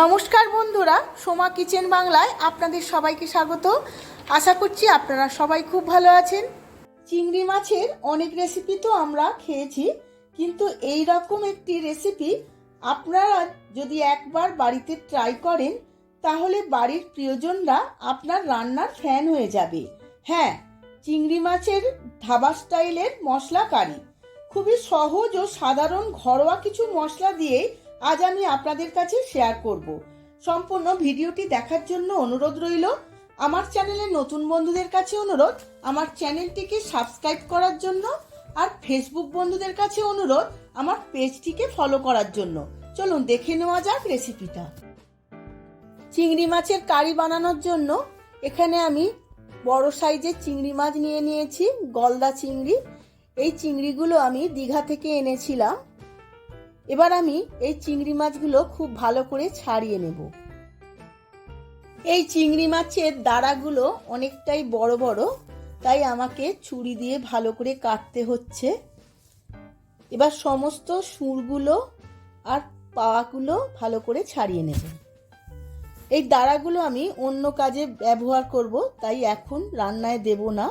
নমস্কার বন্ধুরা, সোমা কিচেন বাংলায় আপনাদের সবাইকে স্বাগত। আশা করছি আপনারা সবাই খুব ভালো আছেন। চিংড়ি মাছের অনেক রেসিপি তো আমরা খেয়েছি, কিন্তু এই রকম একটি রেসিপি আপনারা যদি একবার বাড়িতে ট্রাই করেন, তাহলে বাড়ির প্রিয়জনরা আপনার রান্নার ফ্যান হয়ে যাবে। হ্যাঁ চিংড়ি মাছের ধাবা স্টাইলের মশলা কারি খুবই সহজ ও সাধারণ ঘরোয়া কিছু মশলা দিয়েই আজ আমি আপনাদের কাছে শেয়ার করব। সম্পূর্ণ ভিডিওটি দেখার জন্য অনুরোধ রইল, আমার চ্যানেলের নতুন বন্ধুদের কাছে অনুরোধ, আমার চ্যানেলটিকে সাবস্ক্রাইব করার জন্য আর ফেসবুক বন্ধুদের কাছে অনুরোধ, আমার পেজটিকে ফলো করার জন্য। চলুন দেখে নেওয়া যাক রেসিপিটা চিংড়ি মাছের কারি বানানোর জন্য এখানে আমি বড় সাইজের চিংড়ি মাছ নিয়ে নিয়েছি, গলদা চিংড়ি। এই চিংড়িগুলো আমি দীঘা থেকে এনেছিলাম। এবার আমি এই চিংড়ি মাছগুলো খুব ভালো করে ছাড়িয়ে নেব। এই চিংড়ি মাছের দাঁড়াগুলো অনেকটাই বড় বড়, তাই আমাকে ছুরি দিয়ে ভালো করে কাটতে হচ্ছে। এবার সমস্ত সুরগুলো আর পাওয়াগুলো ভালো করে ছাড়িয়ে নেব। এই দাঁড়াগুলো আমি অন্য কাজে ব্যবহার করব, তাই এখন রান্নায় দেব না।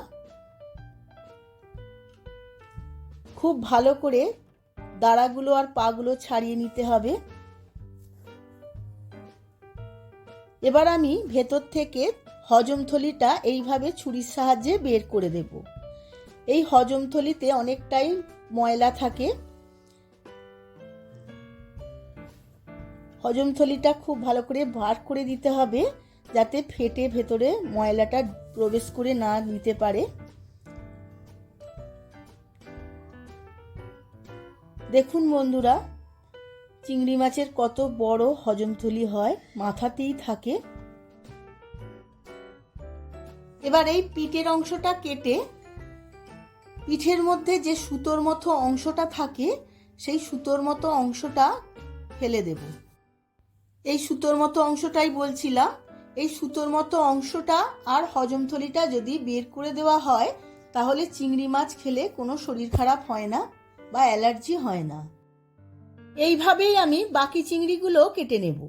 খুব ভালো করে দাঁড়াগুলো আর পাগুলো ছাড়িয়ে নিতে হবে। এবার আমি ভেতর থেকে হজমথলিটা এইভাবে ছুরির সাহায্যে বের করে দেব। এই হজমথলিতে অনেকটাই ময়লা থাকে। হজমথলিটা খুব ভালো করে বার করে দিতে হবে যাতে ফেটে ভেতরে ময়লাটা প্রবেশ করে না নিতে পারে। দেখুন বন্ধুরা, চিংড়ি মাছের কত বড় হজমথলি হয়, মাথাতেই থাকে। এবার এই পিঠের অংশটা কেটে, পিঠের মধ্যে যে সুতোর মতো অংশটা থাকে, সেই সুতোর মতো অংশটা ফেলে দেব। এই সুতোর মতো অংশটাই বলছিলাম, এই সুতোর মতো অংশটা আর হজমথলিটা যদি বের করে দেওয়া হয়, তাহলে চিংড়ি মাছ খেলে কোনো শরীর খারাপ হয় না। বা অ্যালার্জি হয় না। এইভাবেই আমি বাকি চিংড়িগুলো কেটে নেব।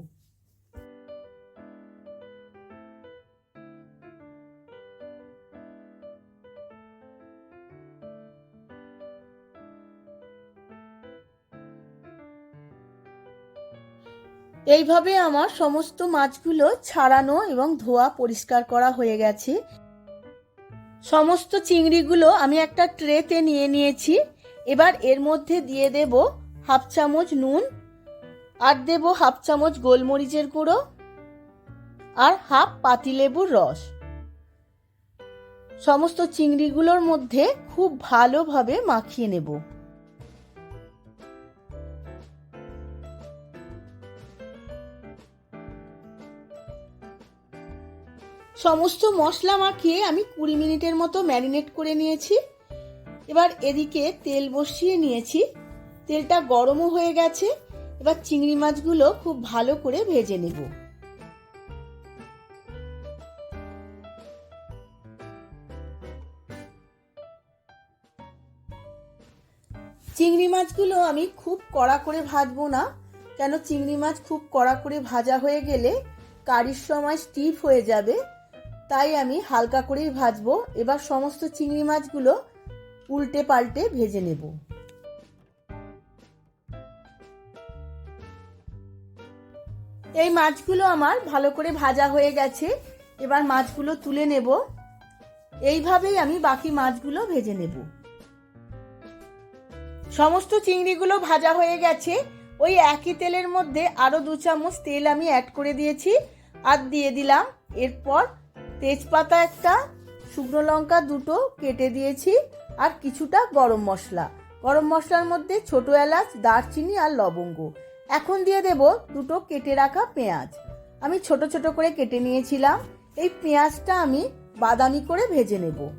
এইভাবে আমার সমস্ত মাছগুলো ছাড়ানো এবং ধোয়া পরিষ্কার করা হয়ে গেছে। সমস্ত চিংড়িগুলো আমি একটা ট্রেতে নিয়ে নিয়েছি। এবার এর মধ্যে দিয়ে দেব হাফ চামচ নুন আর দেব হাফ চামচ গোলমরিচের গুঁড়ো আর হাফ পাতিলেবুর রস। সমস্ত চিংড়িগুলোর মধ্যে খুব ভালোভাবে মাখিয়ে নেব। সমস্ত মশলা মাখিয়ে আমি কুড়ি মিনিটের মতো ম্যারিনেট করে নিয়েছি। এবার এদিকে তেল বসিয়ে নিয়েছি। তেলটা গরমও হয়ে গেছে। এবার চিংড়ি মাছগুলো খুব ভালো করে ভেজে নেব। চিংড়ি মাছগুলো আমি খুব কড়া করে ভাজবো না। কেন চিংড়ি মাছ খুব কড়া করে ভাজা হয়ে গেলে কারির সময় স্টিফ হয়ে যাবে। তাই আমি হালকা করেই ভাজবো। এবার সমস্ত চিংড়ি মাছগুলো উল্টে পাল্টে ভেজে নেব। এই মাছগুলো আমার ভালো করে ভাজা হয়ে গেছে, এবার মাছগুলো তুলে নেব। এইভাবেই আমি বাকি মাছগুলো ভেজে নেব। সমস্ত চিংড়িগুলো ভাজা হয়ে গেছে, ওই একই তেলের মধ্যে আরও দু চামচ তেল আমি অ্যাড করে দিয়েছি আর দিয়ে দিলাম। এরপর তেজপাতা একটা, শুকনো লঙ্কা দুটো কেটে দিয়েছি। আর কিছুটা গরম মশলা। গরম মশলার মধ্যে ছোট এলাচ, দারচিনি আর লবঙ্গ। এখন দিয়ে দেব দুটো কেটে রাখা পেঁয়াজ। আমি ছোট ছোট করে কেটে নিয়েছিলাম। এই পেঁয়াজটা আমি বাদামি করে ভেজে নেব।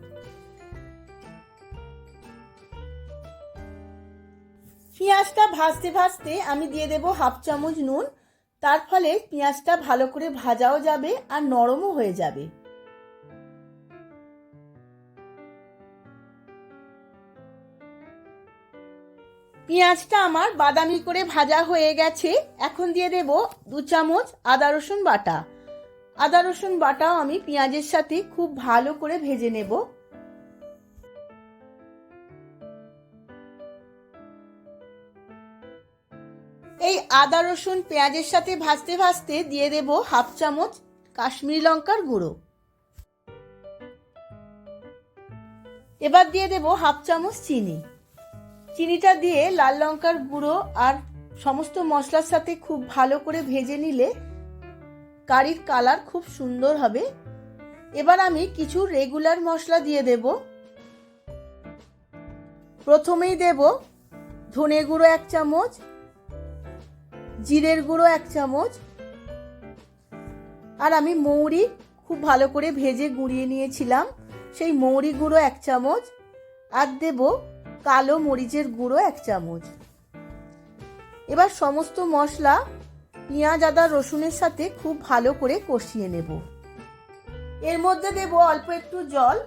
পেঁয়াজটা ভাজতে ভাজতে আমি দিয়ে দেব হাফ চামচ নুন। তার ফলে পেঁয়াজটা ভালো করে ভাজাও যাবে আর নরমও হয়ে যাবে। পেঁয়াজটা আমার বাদামি করে ভাজা হয়ে গেছে। এখন দিয়ে দেব দু চামচ আদা রসুন বাটা। আদা রসুন বাটাও আমি পেঁয়াজের সাথে খুব ভালো করে ভেজে নেব। এই আদা রসুন পেঁয়াজের সাথে ভাজতে ভাজতে দিয়ে দেব হাফ চামচ কাশ্মীরি লঙ্কার গুঁড়ো। এবার দিয়ে দেব হাফ চামচ চিনি। চিনিটা দিয়ে লাল লঙ্কার গুঁড়ো আর সমস্ত মশলার সাথে খুব ভালো করে ভেজে নিলে কারির কালার খুব সুন্দর হবে। এবার আমি কিছু রেগুলার মশলা দিয়ে দেব। প্রথমেই দেব ধনে গুঁড়ো এক চামচ, জিরের গুঁড়ো এক চামচ, আর আমি মৌরি খুব ভালো করে ভেজে গুঁড়িয়ে নিয়েছিলাম। সেই মৌরি গুঁড়ো এক চামচ, আর দেব কালো মরিচের গুঁড়ো এক চামচ। এবার সমস্ত মশলা পেঁয়াজ, আদা, রসুনের সাথে খুব ভালো করে কষিয়ে নেব। এর মধ্যে দেব অল্প একটু জল।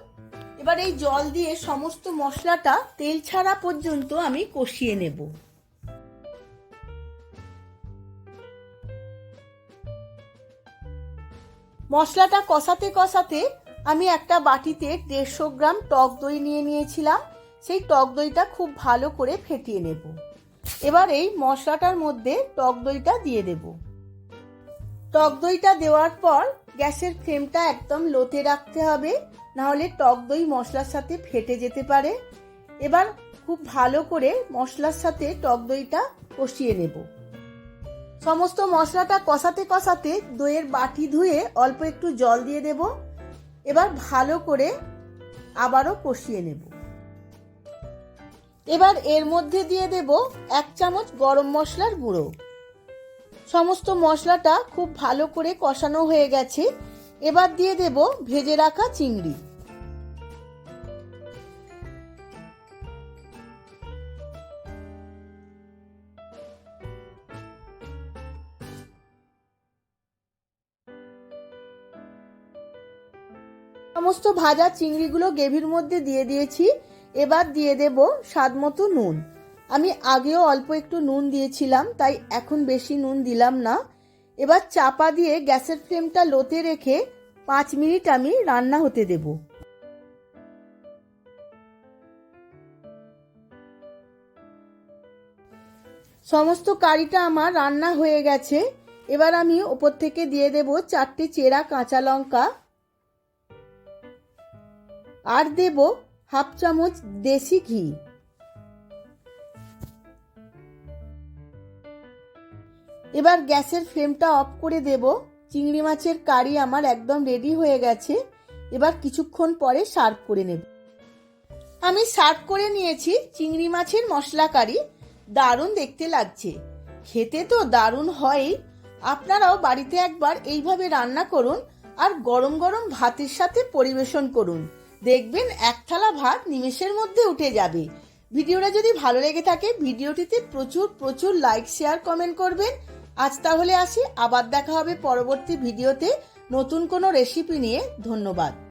এবার এই জল দিয়ে সমস্ত মশলাটা তেল ছাড়া পর্যন্ত আমি কষিয়ে নেব। মশলাটা কষাতে কষাতে আমি একটা বাটিতে দেড়শো গ্রাম টক দই নিয়ে নিয়েছিলাম। সেই টক দইটা খুব ভালো করে ফেটিয়ে নেব। এবার এই মশলাটার মধ্যে টক দইটা দিয়ে দেব। টক দইটা দেওয়ার পর গ্যাসের ফ্লেমটা একদম লোতে রাখতে হবে, নাহলে টক দই মশলার সাথে ফেটে যেতে পারে। এবার খুব ভালো করে মশলার সাথে টক দইটা কষিয়ে নেব। সমস্ত মশলাটা কষাতে কষাতে দইয়ের বাটি ধুয়ে অল্প একটু জল দিয়ে দেব। এবার ভালো করে আবারও কষিয়ে নেব। এবার এর মধ্যে দিয়ে দেব এক চামচ গরম মশলার গুঁড়ো। সমস্ত মশলাটা খুব ভালো করে কষানো হয়ে গেছে। এবার দিয়ে দেব ভেজে রাখা চিংড়ি। সমস্ত ভাজা চিংড়িগুলো গ্রেভির মধ্যে দিয়ে দিয়েছি। এবার দিয়ে দেব স্বাদ মতো নুন। আমি আগেও অল্প একটু নুন দিয়েছিলাম, তাই এখন বেশি নুন দিলাম না। এবার চাপা দিয়ে গ্যাসের ফ্লেমটা লোতে রেখে পাঁচ মিনিট আমি রান্না হতে দেব। সমস্ত কারিটা আমার রান্না হয়ে গেছে। এবার আমি ওপর থেকে দিয়ে দেব চারটে চেরা কাঁচা লঙ্কা। আর দেব হাফ চামচ দেশি ঘি। এবার গ্যাসের ফ্লেমটা অফ করে দেব। চিংড়ি মাছের কারি আমার একদম রেডি হয়ে গেছে। এবার কিছুক্ষণ পরে সার্ভ করে নেব। আমি সার্ভ করে নিয়েছি চিংড়ি মাছের মশলা কারি। দারুণ দেখতে লাগছে। খেতে তো দারুণ হয়ই। আপনারাও বাড়িতে একবার এইভাবে রান্না করুন আর গরম গরম ভাতের সাথে পরিবেশন করুন। দেখবেন এক থালা ভাত নিমেষের মধ্যে উঠে যাবে। ভিডিওটা যদি ভালো লেগে থাকে, ভিডিওটিতে প্রচুর প্রচুর লাইক শেয়ার কমেন্ট করবেন। আজ তাহলে আসি, আবার দেখা হবে পরবর্তী ভিডিওতে। নতুন কোনো রেসিপি নিয়ে। ধন্যবাদ।